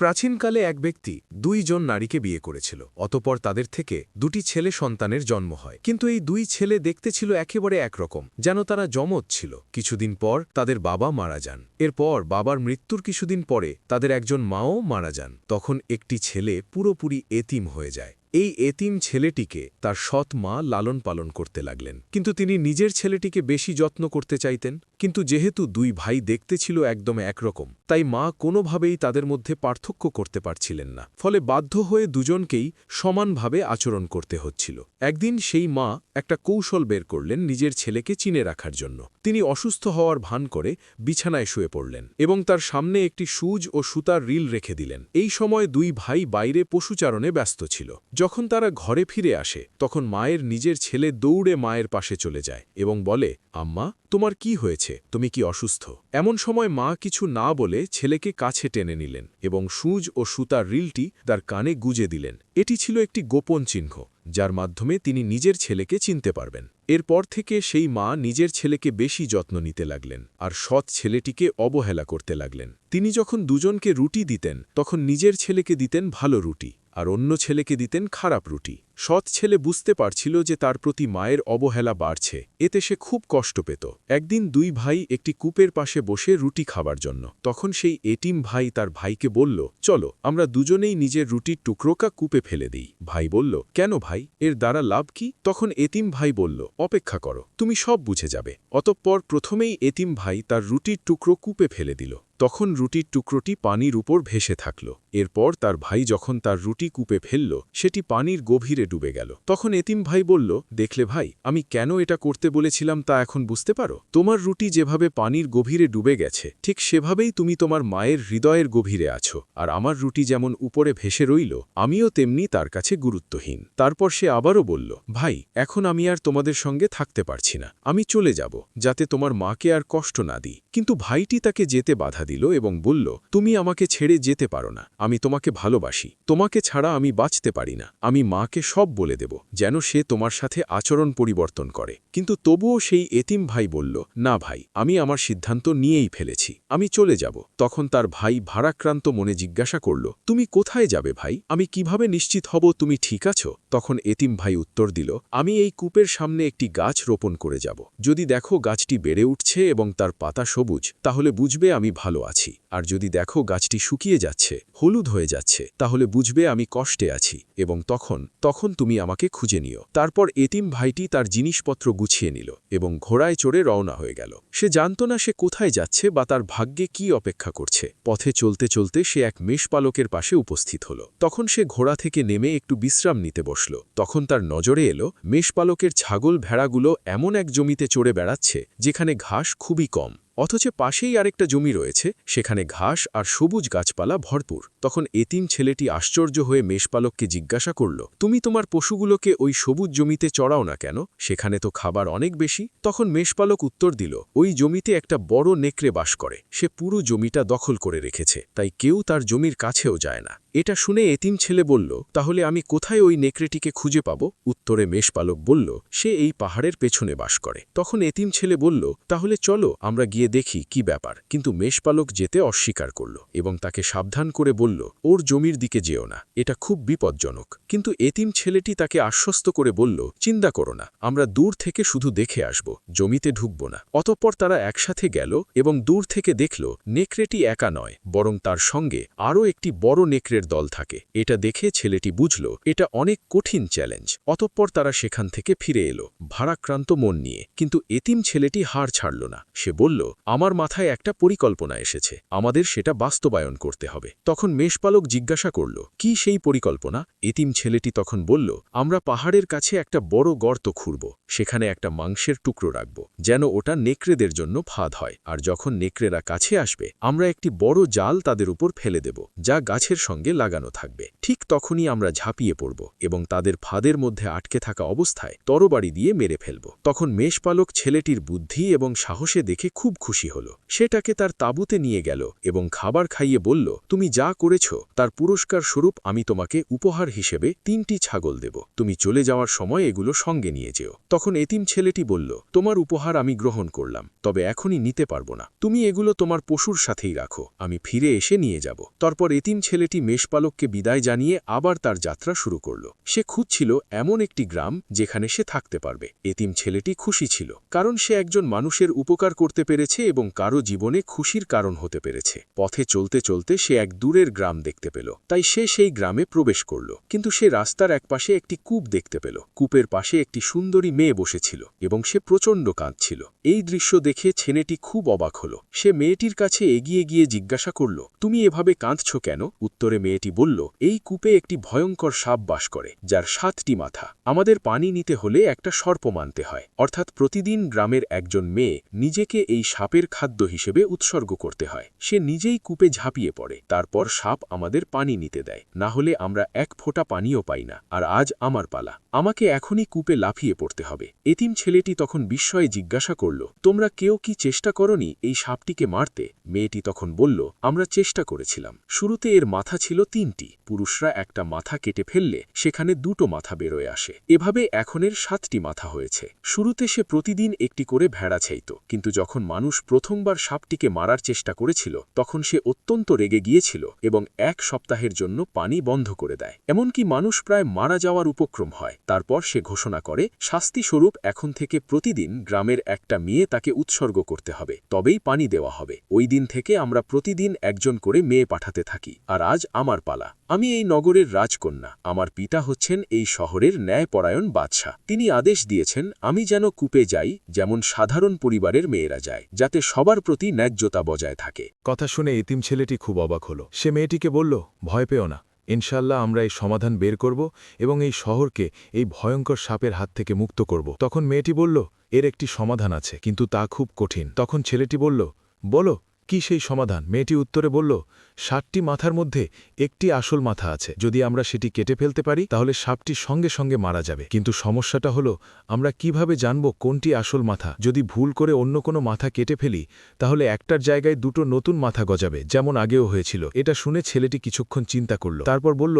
প্রাচীনকালে এক ব্যক্তি দুইজন নারীকে বিয়ে করেছিল, অতপর তাদের থেকে দুটি ছেলে সন্তানের জন্ম হয়। কিন্তু এই দুই ছেলে দেখতে ছিল একেবারে একরকম, যেন তারা জমজ ছিল। কিছুদিন পর তাদের বাবা মারা যান। এরপর বাবার মৃত্যুর কিছুদিন পরে তাদের একজন মাও মারা যান। তখন একটি ছেলে পুরোপুরি এতিম হয়ে যায়। এই এতিম ছেলেটিকে তার সৎ মা লালন পালন করতে লাগলেন। কিন্তু তিনি নিজের ছেলেটিকে বেশি যত্ন করতে চাইতেন, কিন্তু যেহেতু দুই ভাই দেখতে ছিল একদম একরকম, তাই মা কোনোভাবেই তাদের মধ্যে পার্থক্য করতে পারছিলেন না। ফলে বাধ্য হয়ে দুজনকেই সমানভাবে আচরণ করতে হচ্ছিল। একদিন সেই মা একটা কৌশল বের করলেন নিজের ছেলেকে চিনে রাখার জন্য। তিনি অসুস্থ হওয়ার ভান করে বিছানায় শুয়ে পড়লেন এবং তার সামনে একটি সুজ ও সুতার রিল রেখে দিলেন। এই সময় দুই ভাই বাইরে পশুচারণে ব্যস্ত ছিল। যখন তারা ঘরে ফিরে আসে, তখন মায়ের নিজের ছেলে দৌড়ে মায়ের পাশে চলে যায় এবং বলে, আম্মা, তোমার কি হয়েছে? তুমি কি অসুস্থ? এমন সময় মা কিছু না বলে ছেলেকে কাছে টেনে নিলেন এবং সুজ ও সুতার রিলটি তার কানে গুজে দিলেন। এটি ছিল একটি গোপন চিহ্ন, যার মাধ্যমে তিনি নিজের ছেলেকে চিনতে পারবেন। এরপর থেকে সেই মা নিজের ছেলেকে বেশি যত্ন নিতে লাগলেন আর সৎ ছেলেটিকে অবহেলা করতে লাগলেন। তিনি যখন দুজনকে রুটি দিতেন, তখন নিজের ছেলেকে দিতেন ভালো রুটি। আর অন্য ছেলেকে দিতেন খারাপ রুটি। সৎ ছেলে বুঝতে পারছিল যে তার প্রতি মায়ের অবহেলা বাড়ছে। এতে সে খুব কষ্ট পেত। একদিন দুই ভাই একটি কূপের পাশে বসে রুটি খাবার জন্য। তখন সেই এটিম ভাই তার ভাইকে বলল, চলো, আমরা দুজনেই নিজের রুটির টুকরোকা কূপে ফেলে দিই। ভাই বলল, কেন ভাই? এর দ্বারা লাভ কি? তখন এতিম ভাই বলল, অপেক্ষা করো, তুমি সব বুঝে যাবে। অতঃপর প্রথমেই এতিম ভাই তার রুটির টুকরো কূপে ফেলে দিল। তখন রুটির টুকরোটি পানির উপর ভেসে থাকল। এরপর তার ভাই যখন তার রুটি কূপে ফেলল, সেটি পানির গভীরে ডুবে গেল। তখন এতিম ভাই বলল, দেখলে ভাই, আমি কেন এটা করতে বলেছিলাম তা এখন বুঝতে পারো? তোমার রুটি যেভাবে পানির গভীরে ডুবে গেছে, ঠিক সেভাবেই তুমি তোমার মায়ের হৃদয়ের গভীরে আছো, আর আমার রুটি যেমন উপরে ভেসে রইল, আমিও তেমনি তার কাছে গুরুত্বহীন। তারপর সে আবারও বলল, ভাই, এখন আমি আর তোমাদের সঙ্গে থাকতে পারছি না। আমি চলে যাব, যাতে তোমার মাকে আর কষ্ট না দিই। কিন্তু ভাইটি তাকে যেতে বাধা দিল এবং বলল, তুমি আমাকে ছেড়ে যেতে পারো না। আমি তোমাকে ভালোবাসি। তোমাকে ছাড়া আমি বাঁচতে পারি না। আমি মাকে সব বলে দেব, যেন সে তোমার সাথে আচরণ পরিবর্তন করে। কিন্তু তবুও সেই এতিম ভাই বলল, না ভাই, আমি আমার সিদ্ধান্ত নিয়েই ফেলেছি। আমি চলে যাব। তখন তার ভাই ভারাক্রান্ত মনে জিজ্ঞাসা করল, তুমি কোথায় যাবে ভাই? আমি কীভাবে নিশ্চিত হব তুমি ঠিক আছো? তখন এতিম ভাই উত্তর দিল, আমি এই কূপের সামনে একটি গাছ রোপণ করে যাব। যদি দেখো গাছটি বেড়ে উঠছে এবং তার পাতা সবুজ, তাহলে বুঝবে আমি ভালো আছি। আর যদি দেখো গাছটি শুকিয়ে যাচ্ছে, হলুদ হয়ে যাচ্ছে, তাহলে বুঝবে আমি কষ্টে আছি এবং তখন তখন তুমি আমাকে খুঁজে নিও। তারপর এতিম ভাইটি তার জিনিসপত্র গুছিয়ে নিল এবং ঘোড়ায় চড়ে রওনা হয়ে গেল। সে জানত না সে কোথায় যাচ্ছে বা তার ভাগ্যে কি অপেক্ষা করছে। পথে চলতে চলতে সে এক মেষপালকের পাশে উপস্থিত হল। তখন সে ঘোড়া থেকে নেমে একটু বিশ্রাম নিতে বসল। তখন তার নজরে এলো, মেষপালকের ছাগল ভেড়াগুলো এমন এক জমিতে চড়ে বেড়াচ্ছে, যেখানে ঘাস খুবই কম। অথচ পাশেই আরেকটা জমি রয়েছে, সেখানে ঘাস আর সবুজ গাছপালা ভরপুর। তখন এতিম ছেলেটি আশ্চর্য হয়ে মেষপালককে জিজ্ঞাসা করল, তুমি তোমার পশুগুলোকে ওই সবুজ জমিতে চড়াও না কেন? সেখানে তো খাবার অনেক বেশি। তখন মেষপালক উত্তর দিল, ওই জমিতে একটা বড় নেকড়ে বাস করে। সে পুরো জমিটা দখল করে রেখেছে, তাই কেউ তার জমির কাছেও যায় না। এটা শুনে এতিম ছেলে বলল, তাহলে আমি কোথায় ওই নেকড়েটিকে খুঁজে পাব? উত্তরে মেষপালক বলল, সে এই পাহাড়ের পেছনে বাস করে। তখন এতিম ছেলে বলল, তাহলে চলো, আমরা গিয়ে দেখি কি ব্যাপার। কিন্তু মেষপালক যেতে অস্বীকার করল এবং তাকে সাবধান করে বলল, ওর জমির দিকে যেও না, এটা খুব বিপজ্জনক। কিন্তু এতিম ছেলেটি তাকে আশ্বস্ত করে বলল, চিন্তা করো না, আমরা দূর থেকে শুধু দেখে আসব, জমিতে ঢুকব না। অতঃপর তারা একসাথে গেল এবং দূর থেকে দেখল, নেকড়েটি একা নয়, বরং তার সঙ্গে আরও একটি বড় নেকড়ের দল থাকে। এটা দেখে ছেলেটি বুঝল, এটা অনেক কঠিন চ্যালেঞ্জ। অতঃপর তারা সেখান থেকে ফিরে এলো, ভারাক্রান্ত মন নিয়ে। কিন্তু এতিম ছেলেটি হার ছাড়ল না। সে বলল, আমার মাথায় একটা পরিকল্পনা এসেছে। আমাদের সেটা বাস্তবায়ন করতে হবে। তখন মেষপালক জিজ্ঞাসা করল, কি সেই পরিকল্পনা? এতিম ছেলেটি তখন বলল, আমরা পাহাড়ের কাছে একটা বড় গর্ত খুঁড়ব। সেখানে একটা মাংসের টুকরো রাখব, যেন ওটা নেকড়েদের জন্য ফাঁদ হয়। আর যখন নেকড়েরা কাছে আসবে, আমরা একটি বড় জাল তাদের উপর ফেলে দেব, যা গাছের সঙ্গে সঙ্গে লাগানো থাকবে। ঠিক তখনই আমরা ঝাঁপিয়ে পড়ব এবং তাদের ফাঁদের মধ্যে আটকে থাকা অবস্থায় তরবারি দিয়ে মেরে ফেলব। তখন মেষপালক ছেলেটির বুদ্ধি এবং সাহসে দেখে খুব খুশি হল। সেটাকে তার তাঁবুতে নিয়ে গেল এবং খাবার খাইয়ে বলল, তুমি যা করেছ, তার পুরস্কার স্বরূপ আমি তোমাকে উপহার হিসেবে তিনটি ছাগল দেব। তুমি চলে যাওয়ার সময় এগুলো সঙ্গে নিয়ে যেও। তখন এতিম ছেলেটি বলল, তোমার উপহার আমি গ্রহণ করলাম, তবে এখনই নিতে পারব না। তুমি এগুলো তোমার পশুর সাথেই রাখো, আমি ফিরে এসে নিয়ে যাব। তারপর এতিম ছেলেটি মেষপালককে বিদায় জানিয়ে আবার তার যাত্রা শুরু করল। সে খুঁজছিল এমন একটি গ্রাম যেখানে সে থাকতে পারবে। এতিম ছেলেটি খুশি ছিল, কারণ সে একজন মানুষের উপকার করতে পেরেছে এবং কারও জীবনে খুশির কারণ হতে পেরেছে। পথে চলতে চলতে সে এক দূরের গ্রাম দেখতে পেল, তাই সে সেই গ্রামে প্রবেশ করল। কিন্তু সে রাস্তার একপাশে একটি কূপ দেখতে পেল। কূপের পাশে একটি সুন্দরী মেয়ে বসেছিল এবং সে প্রচণ্ড কাঁদছিল। এই দৃশ্য দেখে ছেলেটি খুব অবাক হল। সে মেয়েটির কাছে এগিয়ে গিয়ে জিজ্ঞাসা করল, তুমি এভাবে কাঁদছ কেন? উত্তরে মেয়েটি বলল, এই কূপে একটি ভয়ঙ্কর সাপ বাস করে, যার সাতটি মাথা। আমাদের পানি নিতে হলে একটা সর্প মানতে হয়। অর্থাৎ প্রতিদিন গ্রামের একজন মেয়ে নিজেকে এই সাপের খাদ্য হিসেবে উৎসর্গ করতে হয়। সে নিজেই কূপে ঝাঁপিয়ে পড়ে। তারপর সাপ আমাদের পানি নিতে দেয়। না হলে আমরা এক ফোঁটা পানিও পাই না। আর আজ আমার পালা। আমাকে এখনই কূপে লাফিয়ে পড়তে হবে। এতিম ছেলেটি তখন বিস্ময়ে জিজ্ঞাসা করল, তোমরা কেউ কি চেষ্টা করনি এই সাপটিকে মারতে? মেয়েটি তখন বলল, আমরা চেষ্টা করেছিলাম। শুরুতে এর মাথা ছিল তিনটি। পুরুষরা একটা মাথা কেটে ফেললে সেখানে দুটো মাথা বেরোয় আসে। এভাবে এখনের সাতটি মাথা হয়েছে। শুরুতে সে প্রতিদিন একটি করে ভেড়া চাইত কিন্তু যখন মানুষ প্রথমবার সাপটিকে মারার চেষ্টা করেছিল, তখন সে অত্যন্ত রেগে গিয়েছিল এবং এক সপ্তাহের জন্য পানি বন্ধ করে দেয়। এমনকি মানুষ প্রায় মারা যাওয়ার উপক্রম হয়। তারপর সে ঘোষণা করে, শাস্তিস্বরূপ এখন থেকে প্রতিদিন গ্রামের একটা মেয়ে তাকে উৎসর্গ করতে হবে, তবেই পানি দেওয়া হবে। ওই দিন থেকে আমরা প্রতিদিন একজন করে মেয়ে পাঠাতে থাকি। আর আজ আমার পালা। আমি এই নগরের রাজকন্যা। আমার পিতা হচ্ছেন এই শহরের ন্যায়পরায়ণ বাদশাহ। তিনি আদেশ দিয়েছেন, আমি যেন কূপে যাই, যেমন সাধারণ পরিবারের মেয়েরা যায়, যাতে সবার প্রতি ন্যায্যতা বজায় থাকে। কথা শুনে এতিম ছেলেটি খুব অবাক হল। সে মেয়েটিকে বলল, ভয় পেও না। ইনশাল্লাহ আমরা এই সমাধান বের করব এবং এই শহরকে এই ভয়ঙ্কর সাপের হাত থেকে মুক্ত করব। তখন মেয়েটি বলল, এর একটি সমাধান আছে, কিন্তু তা খুব কঠিন। তখন ছেলেটি বলল, বলো কি সেই সমাধান? মেয়েটি উত্তরে বলল ষাটটি মাথার মধ্যে একটি আসল মাথা আছে। যদি আমরা সেটি কেটে ফেলতে পারি, তাহলে সাপটি সঙ্গে সঙ্গে মারা যাবে। কিন্তু সমস্যাটা হলো, আমরা কীভাবে জানব কোনটি আসল মাথা? যদি ভুল করে অন্য কোনো মাথা কেটে ফেলি, তাহলে একটার জায়গায় দুটো নতুন মাথা গজাবে, যেমন আগেও হয়েছিল। এটা শুনে ছেলেটি কিছুক্ষণ চিন্তা করল। তারপর বলল,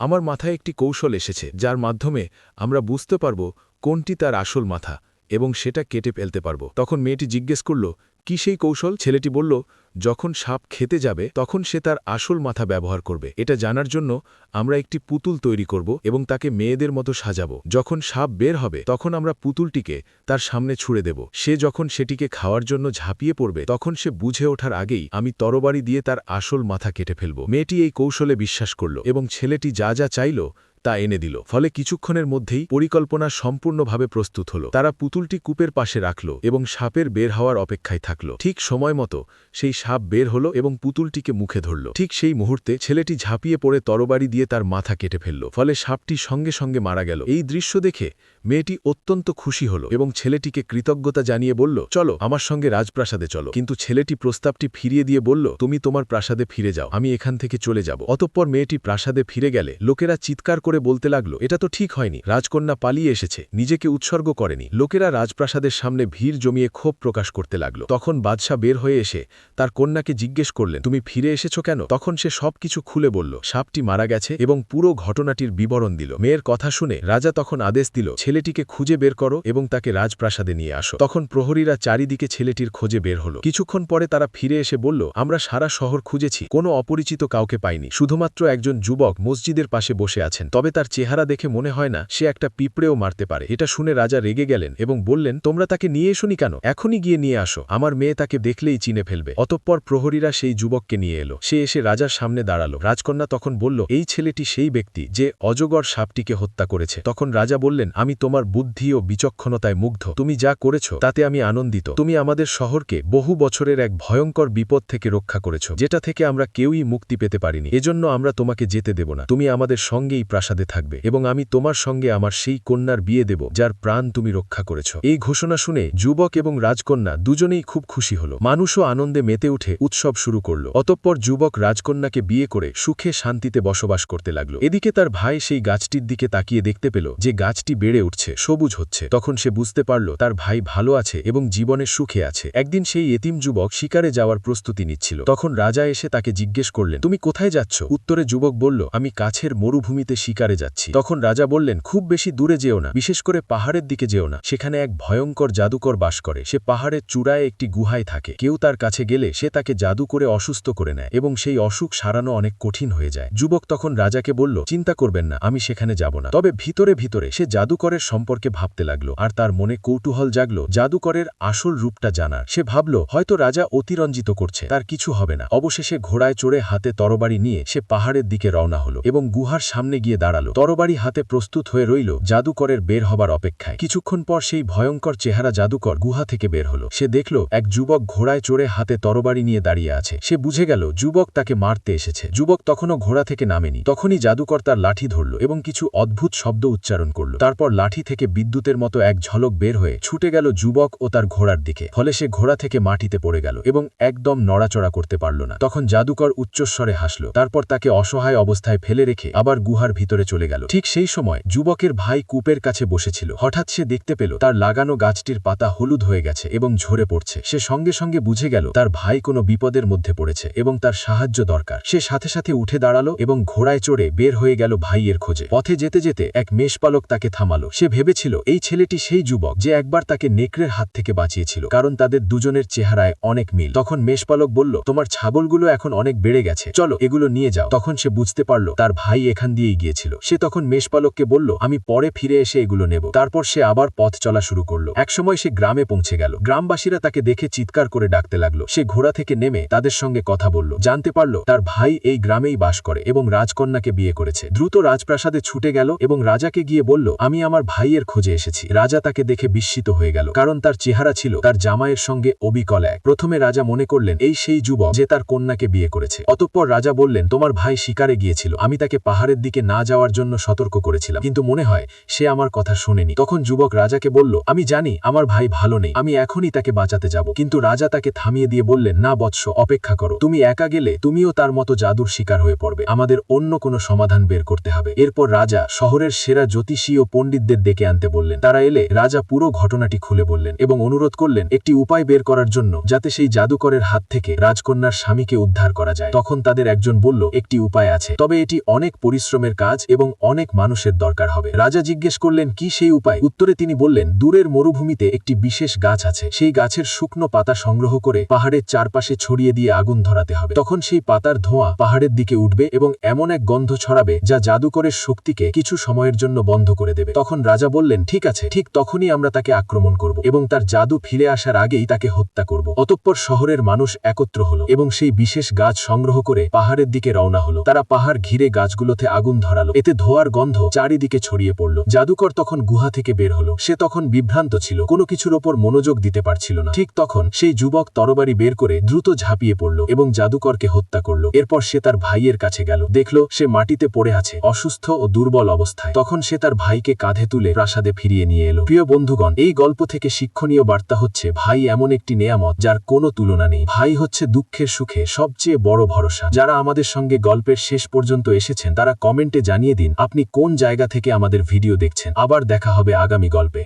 আমার মাথায় একটি কৌশল এসেছে, যার মাধ্যমে আমরা বুঝতে পারব কোনটি তার আসল মাথা এবং সেটা কেটে ফেলতে পারব। তখন মেয়েটি জিজ্ঞেস করল কি সেই কৌশল? ছেলেটি বলল, যখন সাপ খেতে যাবে, তখন সে তার আসল মাথা ব্যবহার করবে। এটা জানার জন্য আমরা একটি পুতুল তৈরি করব এবং তাকে মেয়েদের মতো সাজাব। যখন সাপ বের হবে, তখন আমরা পুতুলটিকে তার সামনে ছুড়ে দেব। সে যখন সেটিকে খাওয়ার জন্য ঝাঁপিয়ে পড়বে, তখন সে বুঝে ওঠার আগেই আমি তরবারি দিয়ে তার আসল মাথা কেটে ফেলব। মেয়েটি এই কৌশলে বিশ্বাস করল এবং ছেলেটি যা যা চাইল তা এনে দিল। ফলে কিছুক্ষণের মধ্যেই পরিকল্পনা সম্পূর্ণভাবে প্রস্তুত হল। তারা পুতুলটি কূপের পাশে রাখল এবং সাপের বের হওয়ার অপেক্ষায় থাকল। ঠিক সময় মতো সেই সাপ বের হল এবং পুতুলটিকে মুখে ধরল। ঠিক সেই মুহূর্তে ছেলেটি ঝাঁপিয়ে পড়ে তরবারি দিয়ে তার মাথা কেটে ফেলল। ফলে সাপটি সঙ্গে সঙ্গে মারা গেল। এই দৃশ্য দেখে মেয়েটি অত্যন্ত খুশি হল এবং ছেলেটিকে কৃতজ্ঞতা জানিয়ে বলল, চলো, আমার সঙ্গে রাজপ্রাসাদে চলো। কিন্তু ছেলেটি প্রস্তাবটি ফিরিয়ে দিয়ে বলল, তুমি তোমার প্রাসাদে ফিরে যাও, আমি এখান থেকে চলে যাব। অতঃপর মেয়েটি প্রাসাদে ফিরে গেলে লোকেরা চিৎকার করে বলতে লাগল, এটা তো ঠিক হয়নি, রাজকন্যা পালিয়ে এসেছে, নিজেকে উৎসর্গ করেনি। লোকেরা রাজপ্রাসাদের সামনে ভিড় জমিয়ে ক্ষোভ প্রকাশ করতে লাগল। তখন বাদশাহ বের হয়ে এসে তার কন্যাকে জিজ্ঞেস করলেন, তুমি ফিরে এসেছ কেন? তখন সে সবকিছু খুলে বলল, সাপটি মারা গেছে এবং পুরো ঘটনাটির বিবরণ দিল। মেয়ের কথা শুনে রাজা তখন আদেশ দিল ছেলেটিকে খুঁজে বের করো এবং তাকে রাজপ্রাসাদে নিয়ে আসো। তখন প্রহরীরা চারিদিকে ছেলেটির খোঁজে বের হলো। কিছুক্ষণ পরে তারা ফিরে এসে বলল, আমরা সারা শহর খুঁজেছি, কোনো অপরিচিত কাউকে পাইনি। শুধুমাত্র একজন যুবক মসজিদের পাশে বসে আছেন। তবে তার চেহারা দেখে মনে হয় না, সে একটা পিঁপড়েও মারতে পারে। এটা শুনে রাজা রেগে গেলেন এবং বললেন, তোমরা তাকে নিয়ে এসোনি কেন? এখনই গিয়ে নিয়ে আসো। আমার মেয়ে তাকে দেখলেই চিনে ফেলবে। অতঃপর প্রহরীরা সেই যুবককে নিয়ে এলো। সে এসে রাজার সামনে দাঁড়াল। রাজকন্যা তখন বলল, এই ছেলেটি সেই ব্যক্তি যে অজগর সাপটিকে হত্যা করেছে। তখন রাজা বললেন, আমি তোমার বুদ্ধি ও বিচক্ষণতায় মুগ্ধ। তুমি যা করেছ, তাতে আমি আনন্দিত। তুমি আমাদের শহরকে বহু বছরের এক ভয়ঙ্কর বিপদ থেকে রক্ষা করেছ, যেটা থেকে আমরা কেউই মুক্তি পেতে পারিনি। এজন্য আমরা তোমাকে যেতে দেব না। তুমি আমাদের সঙ্গেই প্রাসাদে থাকবে এবং আমি তোমার সঙ্গে আমার সেই কন্যার বিয়ে দেব, যার প্রাণ তুমি রক্ষা করেছ। এই ঘোষণা শুনে যুবক এবং রাজকন্যা দুজনেই খুব খুশি হল। মানুষও আনন্দে মেতে উঠে উৎসব শুরু করল। অতঃপর যুবক রাজকন্যাকে বিয়ে করে সুখে শান্তিতে বসবাস করতে লাগল। এদিকে তার ভাই সেই গাছটির দিকে তাকিয়ে দেখতে পেল যে গাছটি বেড়ে উঠছে সবুজ হচ্ছে। তখন সে বুঝতে পারল তার ভাই ভালো আছে এবং জীবনের সুখে আছে। একদিন সেই এতিম যুবক শিকারে যাওয়ার প্রস্তুতি নিচ্ছিল। তখন রাজা এসে তাকে জিজ্ঞেস করলেন, তুমি কোথায় যাচ্ছ? উত্তরে যুবক বলল, আমি কাছের মরুভূমিতে শিকারে যাচ্ছি। তখন রাজা বললেন, খুব বেশি দূরে যেও না, বিশেষ করে পাহাড়ের দিকে যেও না। সেখানে এক ভয়ঙ্কর জাদুকর বাস করে। সে পাহাড়ের চূড়ায় একটি গুহায় থাকে। কেউ তার কাছে গেলে সে তাকে জাদু করে অসুস্থ করে নেয় এবং সেই অসুখ সারানো অনেক কঠিন হয়ে যায়। যুবক তখন রাজাকে বলল, চিন্তা করবেন না, আমি সেখানে যাব না। তবে ভিতরে ভিতরে সে জাদুকরের সম্পর্কে ভাবতে লাগল, আর তার মনে কৌতূহল জাগলো, জাদুকরের আসল রূপটা জানার। সে ভাবল, হয়তো রাজা অতিরঞ্জিত করছে, তার কিছু হবে না। অবশেষে ঘোড়ায় চড়ে হাতে তরবারি নিয়ে সে পাহাড়ের দিকে রওনা হলো এবং গুহার সামনে গিয়ে দাঁড়াল। তরবারি হাতে প্রস্তুত হয়ে রইল জাদুকরের বের হবার অপেক্ষায়। কিছুক্ষণ পর সেই ভয়ঙ্কর চেহারা জাদুকর গুহা থেকে বের হলো। সে দেখল, এক যুবক ঘোড়ায় চড়ে হাতে তরবারি নিয়ে দাঁড়িয়ে আছে। সে বুঝে গেল, যুবক তাকে মারতে এসেছে। যুবক তখনও ঘোড়া থেকে নামেনি। তখনই জাদুকর তার লাঠি ধরল এবং কিছু অদ্ভুত শব্দ উচ্চারণ করল। তারপর লাঠি থেকে বিদ্যুতের মতো এক ঝলক বের হয়ে ছুটে গেল যুবক ও তার ঘোড়ার দিকে। ফলে সে ঘোড়া থেকে মাটিতে পড়ে গেল এবং একদম নড়াচড়া করতে পারল না। তখন জাদুকর উচ্চস্বরে হাসল। তারপর তাকে অসহায় অবস্থায় ফেলে রেখে আবার গুহার ভিতরে চলে গেল। ঠিক সেই সময় যুবকের ভাই কূপের কাছে বসেছিল। হঠাৎ সে দেখতে পেল, তার লাগানো গাছটির পাতা হলুদ হয়ে গেছে এবং ঝরে পড়ছে। সে সঙ্গে সঙ্গে বুঝে গেল, তার ভাই কোনো বিপদের মধ্যে পড়েছে এবং তার সাহায্য দরকার। সে সাথে সাথে উঠে দাঁড়াল এবং ঘোড়ায় চড়ে বের হয়ে গেল ভাইয়ের খোঁজে। পথে যেতে যেতে এক মেষপালক তাকে থামালো। সে ভেবেছিল, এই ছেলেটি সেই যুবক যে একবার তাকে নেকড়ের হাত থেকে বাঁচিয়েছিল, কারণ তাদের দুজনের চেহারায় অনেক মিল। তখন মেষপালক বলল, তোমার ছাগলগুলো এখন অনেক বেড়ে গেছে। চলো, এগুলো নিয়ে যাও। তখন সে বুঝতে পারল, তার ভাই এখান দিয়েই গিয়েছিল। সে তখন মেষপালককে বলল, আমি পরে ফিরে এসে এগুলো নেব। তারপর সে আবার পথ চলা শুরু করল। একসময় সে গ্রামে পৌঁছে গেল। গ্রামবাসীরা তাকে দেখে চিৎকার করে ডাকতে লাগল। সে ঘোড়া থেকে নেমে তাদের সঙ্গে কথা বলল। জানতে পারল, তার ভাই এই গ্রামেই বাস করে এবং রাজকন্যাকে বিয়ে করেছে। দ্রুত রাজপ্রাসাদে ছুটে গেল এবং রাজাকে গিয়ে বলল, আমি আমার ভাইয়ের খোঁজে এসেছি। রাজা তাকে দেখে বিস্মিত হয়ে গেল, কারণ তার চেহারা ছিল তার জামাইয়ের সঙ্গে অবিকল এক। প্রথমে রাজা মনে করলেন, এই সেই যুবক যে তার কন্যাকে বিয়ে করেছে। অতঃপর রাজা বললেন, তোমার ভাই শিকারে গিয়েছিল, আমি তাকে পাহাড়ের দিকে না যাওয়ার জন্য সতর্ক করেছিলাম, কিন্তু মনে হয় সে আমার কথা শোনেনি। তখন যুবক রাজাকে বলল, আমি জানি আমার ভাই ভালো নেই, আমি এখনই তাকে বাঁচাতে যাব। কিন্তু রাজা তাকে থামিয়ে দিয়ে বললেন, না বৎস, অপেক্ষা করো। তুমি একা গেলে তুমিও তার মতো জাদুর শিকার হয়ে পড়বে। আমাদের অন্য কোনো সমাধান বের করতে হবে। এরপর রাজা শহরের সেরা জ্যোতিষী ও পণ্ডিতদের ডেকে আনতে বললেন। তারা এলে রাজা পুরো ঘটনাটি খুলে বললেন এবং অনুরোধ করলেন একটি উপায় বের করার জন্য যাতে সেই জাদুকরের হাত থেকে রাজকন্যার স্বামীকে উদ্ধার করা যায়। তখন তাদের একজন বলল, একটি উপায় আছে। তবে এটি অনেক পরিশ্রমের কাজ এবং অনেক মানুষের দরকার হবে। রাজা জিজ্ঞেস করলেন, কি সেই উপায়? উত্তরে তিনি বললেন, দূরের মরুভূমিতে একটি বিশেষ গাছ আছে। সেই গাছের শুকনো পাতা সংগ্রহ করে পাহাড়ের চারপাশে ছড়িয়ে দিয়ে আগুন ধরাতে হবে। তখন সেই পাতার ধোঁয়া পাহাড়ের দিকে উঠবে এবং এমন এক গন্ধ ছড়াবে যা জাদুকরের শক্তিকে কিছু সময়ের জন্য বন্ধ করে দেবে। তখন রাজা বললেন, ঠিক আছে, ঠিক তখনই আমরা তাকে আক্রমণ করব এবং তার জাদু ফিরে আসার আগেই তাকে হত্যা করব। অতঃপর শহরের মানুষ একত্র হলো এবং সেই বিশেষ গাছ সংগ্রহ করে পাহাড়ের দিকে রওনা হলো। তারা পাহাড় ঘিরে গাছগুলোতে আগুন ধরালো। এতে ধোয়ার গন্ধ চারিদিকে ছড়িয়ে পড়ল। জাদুকর তখন গুহা থেকে বের হলো। সে তখন বিভ্রান্ত ছিল। কোনো কিছুর ওপর মনোযোগ দিতে পারছিল না। ঠিক তখন সেই যুবক তরবারি বের করে দ্রুত ঝাঁপিয়ে পড়ল এবং জাদুকরকে হত্যা করল। এরপর সে তার ভাইয়ের কাছে গেল। দেখল সে মাটিতে পড়ে আছে, অসুস্থ ও দুর্বল অবস্থায়। তখন সে তার ভাইকে কাঁধে তুলে প্রাসাদে ফিরিয়ে নিয়ে এলো। প্রিয় বন্ধুগণ, এই গল্প থেকে শিক্ষণীয় বার্তা হচ্ছে, ভাই এমন একটি নেয়ামত যার কোনো তুলনা নেই। ভাই হচ্ছে দুঃখের সুখে সবচেয়ে বড় ভরসা। যারা আমাদের সঙ্গে গল্পের শেষ পর্যন্ত এসেছেন, তারা কমেন্টে জানিয়ে দিন, আপনি কোন জায়গা থেকে আমাদের ভিডিও দেখছেন। আবার দেখা হবে আগামী গল্পে।